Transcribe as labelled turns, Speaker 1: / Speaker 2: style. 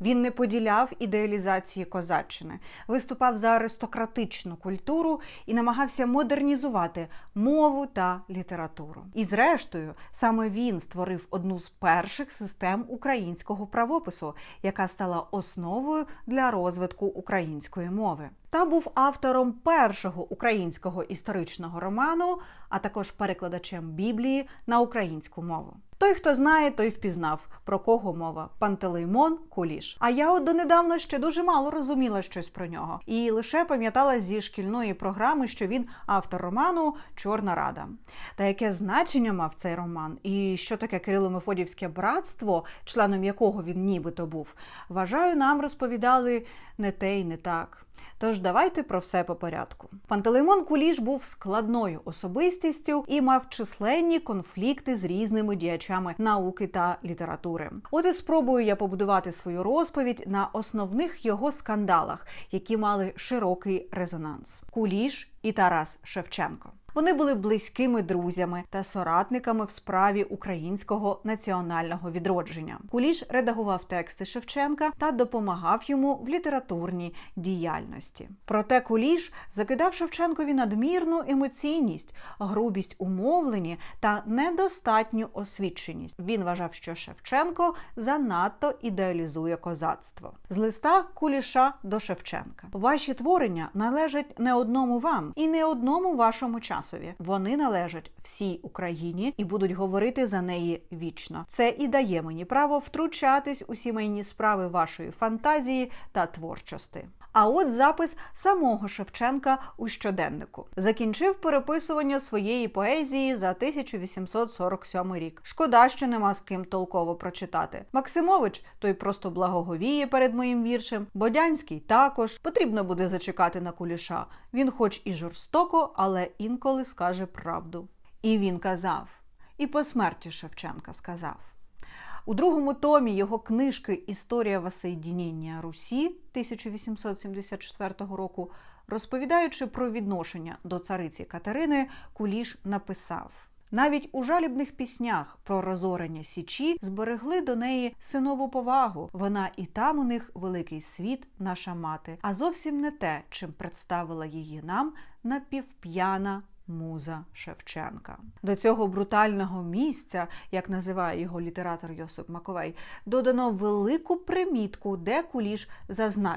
Speaker 1: Він не поділяв ідеалізації козаччини, виступав за аристократичну культуру і намагався модернізувати мову та літературу. І зрештою, саме він створив одну з перших систем українського правопису, яка стала основою для розвитку української мови. Та був автором першого українського історичного роману, а також перекладачем Біблії на українську мову. Той, хто знає, той впізнав, про кого мова Пантелеймон Куліш. А я от донедавна ще дуже мало розуміла щось про нього, і лише пам'ятала зі шкільної програми, що він автор роману Чорна Рада. Та яке значення мав цей роман, і що таке Кирило-Мефодівське братство, членом якого він нібито був, вважаю, нам розповідали не те й не так. Тож давайте про все по порядку. Пантелеймон Куліш був складною особистістю і мав численні конфлікти з різними діячами науки та літератури. От і спробую я побудувати свою розповідь на основних його скандалах, які мали широкий резонанс. Куліш і Тарас Шевченко. Вони були близькими друзями та соратниками в справі українського національного відродження. Куліш редагував тексти Шевченка та допомагав йому в літературній діяльності. Проте Куліш закидав Шевченкові надмірну емоційність, грубість у мовленні та недостатню освіченість. Він вважав, що Шевченко занадто ідеалізує козацтво. З листа Куліша до Шевченка. Ваші творення належать не одному вам і не одному вашому часові. Вони належать всій Україні і будуть говорити за неї вічно. Це і дає мені право втручатись у сімейні справи вашої фантазії та творчості. А от запис самого Шевченка у щоденнику закінчив переписування своєї поезії за 1847 рік. Шкода, що нема з ким толково прочитати. Максимович той просто благоговіє перед моїм віршем. Бодянський також потрібно буде зачекати на куліша. Він, хоч і жорстоко, але інколи скаже правду. І він казав, і по смерті Шевченка сказав. У другому томі його книжки Історія воссоєдінення Русі 1874 року, розповідаючи про відношення до цариці Катерини, Куліш написав. Навіть у жалібних піснях про розорення Січі зберегли до неї синову повагу. Вона і там у них великий світ, наша мати, а зовсім не те, чим представила її нам напівп'яна муза Шевченка. До цього брутального місця, як називає його літератор Йосип Маковей, додано велику примітку, де куліш зазначив.